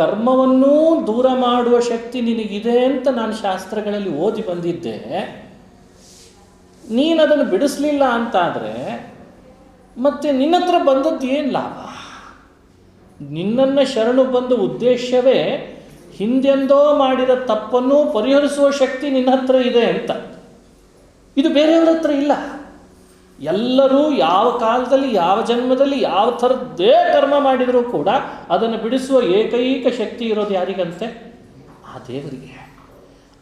ಕರ್ಮವನ್ನೂ ದೂರ ಮಾಡುವ ಶಕ್ತಿ ನಿನಗಿದೆ ಅಂತ ನಾನು ಶಾಸ್ತ್ರಗಳಲ್ಲಿ ಓದಿ ಬಂದಿದ್ದೆ. ನೀನು ಅದನ್ನು ಬಿಡಿಸ್ಲಿಲ್ಲ ಅಂತಾದರೆ ಮತ್ತೆ ನಿನ್ನ ಹತ್ರ ಬಂದದ್ದು ಏನು ಲಾಭ? ನಿನ್ನನ್ನು ಶರಣು ಬಂದ ಉದ್ದೇಶವೇ ಹಿಂದೆಂದೋ ಮಾಡಿದ ತಪ್ಪನ್ನು ಪರಿಹರಿಸುವ ಶಕ್ತಿ ನಿನ್ನ ಹತ್ರ ಇದೆ ಅಂತ. ಇದು ಬೇರೆಯವರ ಹತ್ರ ಇಲ್ಲ. ಎಲ್ಲರೂ ಯಾವ ಕಾಲದಲ್ಲಿ, ಯಾವ ಜನ್ಮದಲ್ಲಿ, ಯಾವ ಥರದ್ದೇ ಕರ್ಮ ಮಾಡಿದರೂ ಕೂಡ ಅದನ್ನು ಬಿಡಿಸುವ ಏಕೈಕ ಶಕ್ತಿ ಇರೋದು ಯಾರಿಗಂತೆ? ಆ ದೇವರಿಗೆ.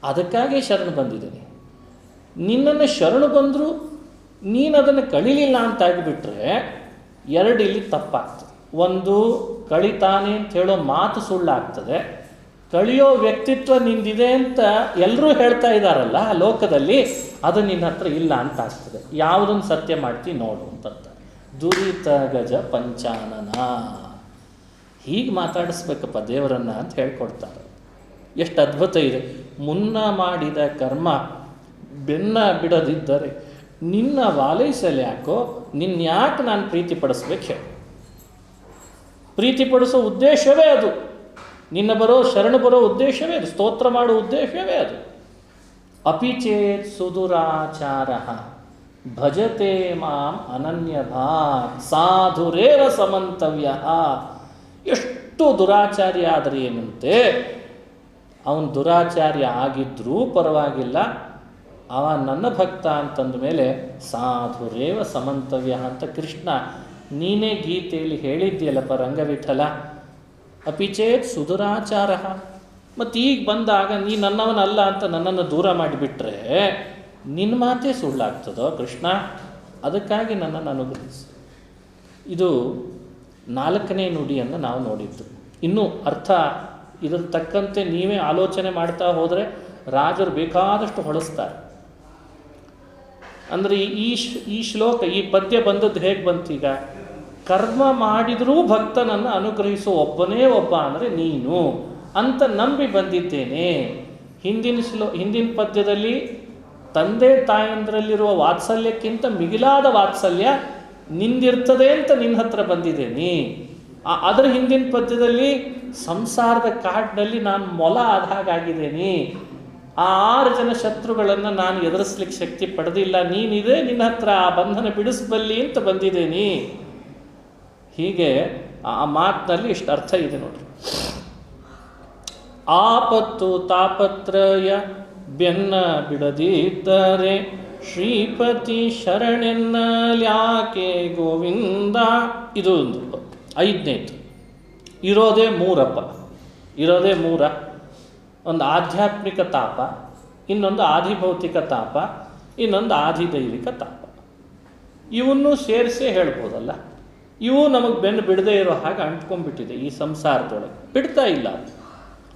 ಅದಕ್ಕಾಗಿ ಶರಣು ಬಂದಿದ್ದೀನಿ. ನಿನ್ನನ್ನು ಶರಣು ಬಂದರೂ ನೀನು ಅದನ್ನು ಕಳಿಲಿಲ್ಲ ಅಂತಾಗಿಬಿಟ್ರೆ ಎರಡು ಇಲ್ಲಿ ತಪ್ಪಾಗ್ತದೆ. ಒಂದು ಕಳಿತಾನೆ ಅಂತ ಹೇಳೋ ಮಾತು ಸುಳ್ಳಾಗ್ತದೆ. ಕಳಿಯೋ ವ್ಯಕ್ತಿತ್ವ ನಿಂದಿದೆ ಅಂತ ಎಲ್ಲರೂ ಹೇಳ್ತಾ ಇದ್ದಾರಲ್ಲ ಲೋಕದಲ್ಲಿ, ಅದು ನಿನ್ನ ಹತ್ರ ಇಲ್ಲ ಅಂತ ಆಗ್ತದೆ. ಯಾವುದನ್ನು ಸತ್ಯ ಮಾಡ್ತಿ ನೋಡು ಅಂತಂತ. ದುರಿತ ಗಜ ಪಂಚಾನನ. ಹೀಗೆ ಮಾತಾಡಿಸ್ಬೇಕಪ್ಪ ದೇವರನ್ನ ಅಂತ ಹೇಳ್ಕೊಡ್ತಾರೆ. ಎಷ್ಟು ಅದ್ಭುತ ಇದೆ. ಮುನ್ನ ಮಾಡಿದ ಕರ್ಮ ಬೆನ್ನ ಬಿಡದಿದ್ದರೆ ನಿನ್ನ ವಾಲೈಸಲ್ಲಿ ಯಾಕೋ ನಿನ್ನ ಯಾಕೆ ನಾನು ಪ್ರೀತಿ ಪಡಿಸ್ಬೇಕು ಹೇಳು. ಪ್ರೀತಿಪಡಿಸೋ ಉದ್ದೇಶವೇ ಅದು. ನಿನ್ನ ಬರೋ ಶರಣು ಬರೋ ಉದ್ದೇಶವೇ ಅದು, ಸ್ತೋತ್ರ ಮಾಡೋ ಉದ್ದೇಶವೇ ಅದು. ಅಪಿಚೇತ್ ಸುಧುರಾಚಾರ ಭಜತೆ ಮಾಂ ಅನನ್ಯ ಭಾ ಸಾಧುರೇವ ಸಮಂತವ್ಯ. ಎಷ್ಟು ದುರಾಚಾರ್ಯ ಆದರೆ ಏನಂತೆ? ಅವನು ದುರಾಚಾರ್ಯ ಆಗಿದ್ರೂ ಪರವಾಗಿಲ್ಲ, ಅವ ನನ್ನ ಭಕ್ತ ಅಂತಂದ ಮೇಲೆ ಸಾಧುರೇವ ಸಮಂತವ್ಯ ಅಂತ ಕೃಷ್ಣ ನೀನೇ ಗೀತೆಯಲ್ಲಿ ಹೇಳಿದ್ದೀಯಲ್ಲಪ್ಪ ರಂಗವಿಠಲ. ಅಪಿಚೇತ್ ಸುಧುರಾಚಾರ. ಮತ್ತು ಈಗ ಬಂದಾಗ ನೀ ನನ್ನವನಲ್ಲ ಅಂತ ನನ್ನನ್ನು ದೂರ ಮಾಡಿಬಿಟ್ರೆ ನಿನ್ನ ಮಾತೇ ಸುಳ್ಳಾಗ್ತದೋ ಕೃಷ್ಣ? ಅದಕ್ಕಾಗಿ ನನ್ನನ್ನು ಅನುಗ್ರಹಿಸಿ. ಇದು ನಾಲ್ಕನೇ ನುಡಿಯನ್ನು ನಾವು ನೋಡಿದ್ದು. ಇನ್ನೂ ಅರ್ಥ ಇದರ ತಕ್ಕಂತೆ ನೀವೇ ಆಲೋಚನೆ ಮಾಡ್ತಾ ಹೋದರೆ ರಾಜರು ಬೇಕಾದಷ್ಟು ಹೊಳಸ್ತಾರೆ. ಅಂದರೆ ಈ- ಈ ಶ್ಲೋಕ ಈ ಪದ್ಯ ಬಂದದ್ದು ಹೇಗೆ ಬಂತೀಗ ಕರ್ಮ ಮಾಡಿದರೂ ಭಕ್ತನನ್ನು ಅನುಗ್ರಹಿಸುವ ಒಬ್ಬನೇ ಒಬ್ಬ ಅಂದರೆ ನೀನು ಅಂತ ನಂಬಿ ಬಂದಿದ್ದೇನೆ. ಹಿಂದಿನ ಶ್ಲೋ, ಹಿಂದಿನ ಪದ್ಯದಲ್ಲಿ ತಂದೆ ತಾಯಂದ್ರಲ್ಲಿರುವ ವಾತ್ಸಲ್ಯಕ್ಕಿಂತ ಮಿಗಿಲಾದ ವಾತ್ಸಲ್ಯ ನಿಂದಿರ್ತದೆ ಅಂತ ನಿನ್ನ ಹತ್ರ ಬಂದಿದ್ದೇನೆ. ಅದರ ಹಿಂದಿನ ಪದ್ಯದಲ್ಲಿ ಸಂಸಾರದ ಕಾಡಿನಲ್ಲಿ ನಾನು ಮೊಲ ಆದ ಹಾಗಾಗಿದ್ದೇನೆ. ಆ ಆರು ಜನ ಶತ್ರುಗಳನ್ನು ನಾನು ಎದುರಿಸ್ಲಿಕ್ಕೆ ಶಕ್ತಿ ಪಡೆದಿಲ್ಲ. ನೀನಿದೆ, ನಿನ್ನ ಹತ್ರ ಆ ಬಂಧನ ಬಿಡಿಸಬಲ್ಲಿ ಅಂತ ಬಂದಿದ್ದೇನೆ. ಹೀಗೆ ಆ ಮಾತಿನಲ್ಲಿ ಇಷ್ಟು ಅರ್ಥ ಇದೆ ನೋಡ್ರಿ. ಆಪತ್ತು ತಾಪತ್ರಯ ಬೆನ್ನ ಬಿಡದಿದ್ದರೆ ಶ್ರೀಪತಿ ಶರಣೆನ್ನಲ್ಯಾಕೆ ಗೋವಿಂದ. ಇದು ಒಂದು ಐದನೇದು. ಇರೋದೇ ಮೂರಪ್ಪ. ಇರೋದೇ ಮೂರ. ಒಂದು ಆಧ್ಯಾತ್ಮಿಕ ತಾಪ, ಇನ್ನೊಂದು ಆದಿಭೌತಿಕ ತಾಪ, ಇನ್ನೊಂದು ಆದಿದೈವಿಕ ತಾಪ. ಇವನ್ನು ಸೇರಿಸೇ ಹೇಳ್ಬೋದಲ್ಲ. ಇವು ನಮಗೆ ಬೆನ್ನು ಬಿಡದೇ ಇರೋ ಹಾಗೆ ಅಂಟ್ಕೊಂಡ್ಬಿಟ್ಟಿದೆ ಈ ಸಂಸಾರದೊಳಗೆ. ಬಿಡ್ತಾ ಇಲ್ಲ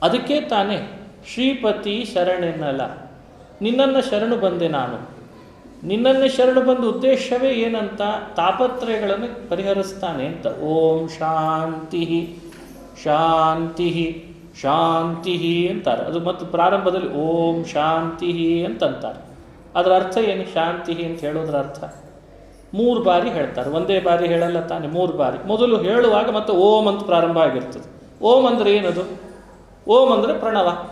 ಅದಕ್ಕೆ ತಾನೇ ಶ್ರೀಪತಿ ಶರಣೆನ್ನಲ್ಲ ನಿನ್ನನ್ನು ಶರಣು ಬಂದೆ ನಾನು. ನಿನ್ನನ್ನು ಶರಣು ಬಂದ ಉದ್ದೇಶವೇ ಏನಂತ ತಾಪತ್ರಯಗಳನ್ನು ಪರಿಹರಿಸ್ತಾನೆ ಅಂತ. ಓಂ ಶಾಂತಿ ಶಾಂತಿ ಶಾಂತಿ ಅಂತಾರೆ. ಅದು ಮತ್ತು ಪ್ರಾರಂಭದಲ್ಲಿ ಓಂ ಶಾಂತಿ ಅಂತಂತಾರೆ. ಅದರ ಅರ್ಥ ಏನು? ಶಾಂತಿ ಅಂತ ಹೇಳೋದ್ರ ಅರ್ಥ. ಮೂರು ಬಾರಿ ಹೇಳ್ತಾರೆ. ಒಂದೇ ಬಾರಿ ಹೇಳಲ್ಲ ತಾನೆ, ಮೂರು ಬಾರಿ. ಮೊದಲು ಹೇಳುವಾಗ ಮತ್ತೆ ಓಂ ಅಂತ ಪ್ರಾರಂಭ ಆಗಿರ್ತದೆ. ಓಂ ಅಂದರೆ ಏನದು? ಓಂ ಅಂದರೆ ಪ್ರಣವ.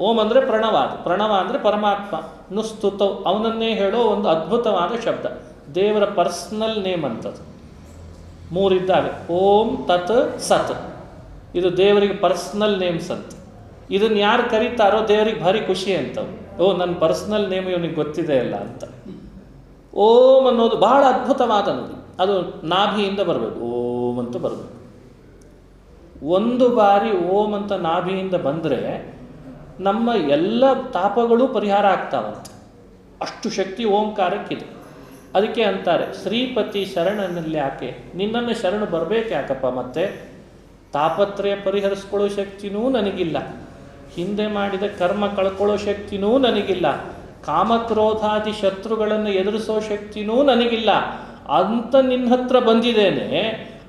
ಓಂ ಅಂದರೆ ಪ್ರಣವ ಅದು. ಪ್ರಣವ ಅಂದರೆ ಪರಮಾತ್ಮ. ನುಸ್ತುತವ್ ಅವನನ್ನೇ ಹೇಳೋ ಒಂದು ಅದ್ಭುತವಾದ ಶಬ್ದ. ದೇವರ ಪರ್ಸ್ನಲ್ ನೇಮ್ ಅಂತದು. ಮೂರಿದ್ದಾವೆ. ಓಂ ತತ್ ಸತ್. ಇದು ದೇವರಿಗೆ ಪರ್ಸ್ನಲ್ ನೇಮ್ಸ್ ಅಂತ. ಇದನ್ನು ಯಾರು ಕರೀತಾರೋ ದೇವರಿಗೆ ಭಾರಿ ಖುಷಿ ಅಂತವು. ಓ ನನ್ನ ಪರ್ಸ್ನಲ್ ನೇಮ್ ಇವನಿಗೆ ಗೊತ್ತಿದೆ ಅಲ್ಲ ಅಂತ. ಓಂ ಅನ್ನೋದು ಬಹಳ ಅದ್ಭುತವಾದ ನುಡಿ ಅದು ನಾಭಿಯಿಂದ ಬರಬೇಕು. ಓಂ ಅಂತ ಬರಬೇಕು. ಒಂದು ಬಾರಿ ಓಂ ಅಂತ ನಾಭಿಯಿಂದ ಬಂದರೆ ನಮ್ಮ ಎಲ್ಲ ತಾಪಗಳು ಪರಿಹಾರ ಆಗ್ತಾವಂತೆ ಅಷ್ಟು ಶಕ್ತಿ ಓಂಕಾರಕ್ಕಿದೆ. ಅದಕ್ಕೆ ಅಂತಾರೆ, ಶ್ರೀಪತಿ ಶರಣನಲ್ಲಿ ಯಾಕೆ? ನಿನ್ನನ್ನು ಶರಣು ಬರಬೇಕು ಯಾಕಪ್ಪ? ಮತ್ತೆ ತಾಪತ್ರಯ ಪರಿಹರಿಸ್ಕೊಳ್ಳೋ ಶಕ್ತಿನೂ ನನಗಿಲ್ಲ. ಹಿಂದೆ ಮಾಡಿದ ಕರ್ಮ ಕಳ್ಕೊಳ್ಳೋ ಶಕ್ತಿನೂ ನನಗಿಲ್ಲ. ಕಾಮಕ್ರೋಧಾದಿ ಶತ್ರುಗಳನ್ನು ಎದುರಿಸೋ ಶಕ್ತಿನೂ ನನಗಿಲ್ಲ. ಅಂತ ನಿನ್ನ ಹತ್ರ ಬಂದಿದ್ದೇನೆ,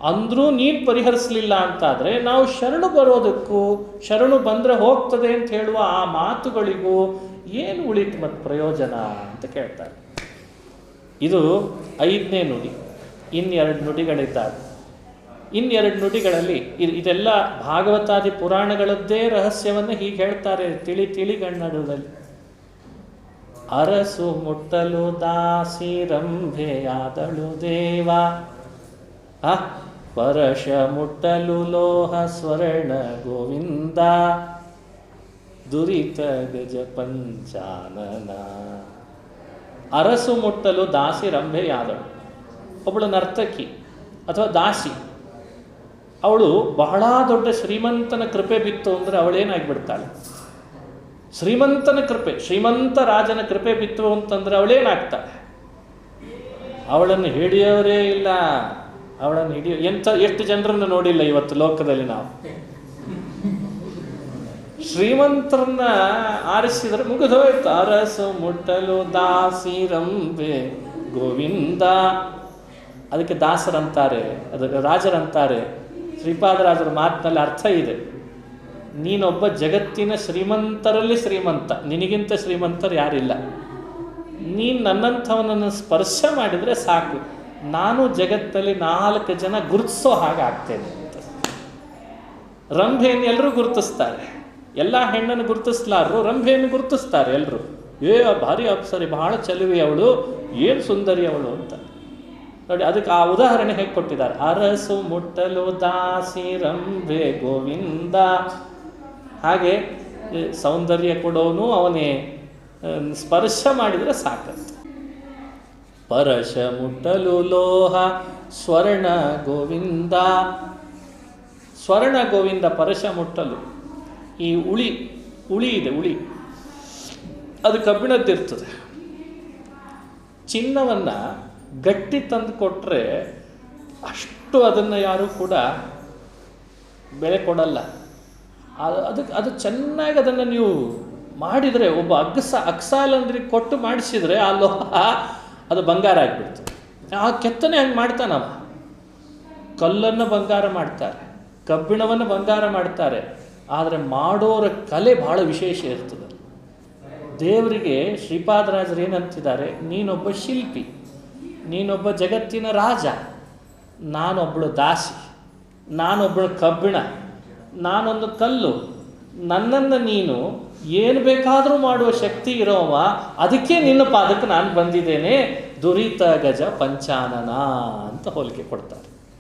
ಅಂದರೂ ನೀನು ಪರಿಹರಿಸಲಿಲ್ಲ ಅಂತಾದರೆ ನಾವು ಶರಣು ಬರೋದಕ್ಕೂ, ಶರಣು ಬಂದರೆ ಹೋಗ್ತದೆ ಅಂತ ಹೇಳುವ ಆ ಮಾತುಗಳಿಗೂ ಏನು ಉಳಿತು ಮತ್ತು ಪ್ರಯೋಜನ ಅಂತ ಕೇಳ್ತಾರೆ. ಇದು ಐದನೇ ನುಡಿ, ಇನ್ನೆರಡು ನುಡಿಗಳಿದ್ದಾವೆ. ಇನ್ನೆರಡು ನುಡಿಗಳಲ್ಲಿ ಇದು ಇದೆಲ್ಲ ಭಾಗವತಾದಿ ಪುರಾಣಗಳದ್ದೇ ರಹಸ್ಯವನ್ನು ಹೀಗೆ ಹೇಳ್ತಾರೆ ತಿಳಿ ತಿಳಿಗನ್ನಡದಲ್ಲಿ ಅರಸು ಮುಟ್ಟಲು ದಾಸಿ ರಂಭೆಯಾದಳು ದೇವ. ಆ, ಪರಶ ಮುಟ್ಟಲು ಲೋಹ ಸ್ವರ್ಣ ಗೋವಿಂದ. ದುರಿತ ಗಜ ಪಂಚಾನನ. ಅರಸು ಮುಟ್ಟಲು ದಾಸಿ ರಂಭೆಯಾದಳು ಒಬ್ಬಳು ನರ್ತಕಿ ಅಥವಾ ದಾಸಿ. ಅವಳು ಬಹಳ ದೊಡ್ಡ ಶ್ರೀಮಂತನ ಕೃಪೆ ಬಿತ್ತು ಅಂದರೆ ಅವಳೇನಾಗ್ಬಿಡ್ತಾಳೆ? ಶ್ರೀಮಂತನ ಕೃಪೆ, ಶ್ರೀಮಂತ ರಾಜನ ಕೃಪೆ ಬಿತ್ತು ಅಂತಂದ್ರೆ ಅವಳೇನಾಗ್ತಾಳೆ ಅವಳನ್ನು ಹಿಡಿಯೋರೇ ಇಲ್ಲ. ಅವಳನ್ನು ಹಿಡಿಯೋ, ಎಂಥ, ಎಷ್ಟು ಜನರನ್ನು ನೋಡಿಲ್ಲ ಇವತ್ತು ಲೋಕದಲ್ಲಿ ನಾವು? ಶ್ರೀಮಂತರನ್ನ ಆರಿಸಿದರೆ ಮುಗಿದೋಯ್ತು ಅರಸು ಮುಟ್ಟಲು ದಾಸಿ ರಂಬೆ ಗೋವಿಂದ. ಅದಕ್ಕೆ ದಾಸರಂತಾರೆ ಅದಕ್ಕೆ ರಾಜರಂತಾರೆ. ಶ್ರೀಪಾದರಾಜರ ಮಾತಿನಲ್ಲಿ ಅರ್ಥ ಇದೆ. ನೀನೊಬ್ಬ ಜಗತ್ತಿನ ಶ್ರೀಮಂತರಲ್ಲಿ ಶ್ರೀಮಂತ. ನಿನಗಿಂತ ಶ್ರೀಮಂತರು ಯಾರಿಲ್ಲ. ನೀನು ನನ್ನಂಥವನನ್ನು ಸ್ಪರ್ಶ ಮಾಡಿದರೆ ಸಾಕು. ನಾನು ಜಗತ್ತಲ್ಲಿ ನಾಲ್ಕು ಜನ ಗುರುತಿಸೋ ಹಾಗೆ ಆಗ್ತೇನೆ ಅಂತ. ರಂಭೆಯನ್ನು ಎಲ್ಲರೂ ಗುರುತಿಸ್ತಾರೆ. ಎಲ್ಲ ಹೆಣ್ಣನ್ನು ಗುರುತಿಸ್ಲಾರರು ರಂಭೆಯನ್ನು ಗುರುತಿಸ್ತಾರೆ ಎಲ್ಲರೂ ಏ ಭಾರಿ ಅಪ್ಸರಿ, ಬಹಳ ಚಲುವೆ ಅವಳು, ಏನು ಸುಂದರಿ ಅವಳು ಅಂತ. ನೋಡಿ, ಅದಕ್ಕೆ ಆ ಉದಾಹರಣೆ ಹೇಗೆ ಕೊಟ್ಟಿದ್ದಾರೆ? ಅರಸು ಮುಟ್ಟಲು ದಾಸಿ ರಂಭೆ ಗೋವಿಂದ ಹಾಗೆ ಸೌಂದರ್ಯ ಕೊಡೋನು ಅವನೇ ಸ್ಪರ್ಶ ಮಾಡಿದರೆ ಸಾಕಂತ ಪರಶ ಮುಟ್ಟಲು ಲೋಹ, ಸ್ವರ್ಣ ಗೋವಿಂದ. ಸ್ವರ್ಣ ಗೋವಿಂದ ಪರಶ ಮುಟ್ಟಲು. ಈ ಉಳಿ ಉಳಿ ಇದೆ, ಉಳಿ. ಅದು ಕಬ್ಬಿಣದ್ದಿರ್ತದೆ. ಚಿನ್ನವನ್ನು ಗಟ್ಟಿ ತಂದು ಕೊಟ್ಟರೆ ಅಷ್ಟು ಅದನ್ನು ಯಾರೂ ಕೂಡ ಬೆಲೆ ಕೊಡಲ್ಲ. ಅದಕ್ಕೆ ಅದು ಚೆನ್ನಾಗಿ ಅದನ್ನು ನೀವು ಮಾಡಿದರೆ, ಒಬ್ಬ ಅಗ್ಸ ಅಕ್ಸಾಲಂದ್ರಿಗೆ ಕೊಟ್ಟು ಮಾಡಿಸಿದರೆ ಆ ಲೋಹ ಅದು ಬಂಗಾರ ಆಗಿಬಿಡ್ತದೆ ಆ ಕೆತ್ತನೆ ಹಂಗೆ ಮಾಡ್ತಾನವ ಕಲ್ಲನ್ನು ಬಂಗಾರ ಮಾಡ್ತಾರೆ, ಕಬ್ಬಿಣವನ್ನು ಬಂಗಾರ ಮಾಡ್ತಾರೆ. ಆದರೆ ಮಾಡೋರ ಕಲೆ ಬಹಳ ವಿಶೇಷ ಇರ್ತದೆ. ದೇವರಿಗೆ ಶ್ರೀಪಾದರಾಜರು ಏನಂತಿದ್ದಾರೆ, ನೀನೊಬ್ಬ ಶಿಲ್ಪಿ, ನೀನೊಬ್ಬ ಜಗತ್ತಿನ ರಾಜ ನಾನೊಬ್ಬಳು ದಾಸಿ ನಾನೊಬ್ಬಳು ಕಬ್ಬಿಣ. ನಾನೊಂದು ಕಲ್ಲು, ನನ್ನನ್ನು ನೀನು ಏನು ಬೇಕಾದರೂ ಮಾಡುವ ಶಕ್ತಿ ಇರೋವ, ಅದಕ್ಕೆ ನಿನ್ನ ಪಾದಕ್ಕೆ ನಾನು ಬಂದಿದ್ದೇನೆ. ದುರಿತ ಗಜ ಪಂಚಾನನ ಅಂತ ಹೋಲಿಕೆ ಕೊಡ್ತಾರೆ.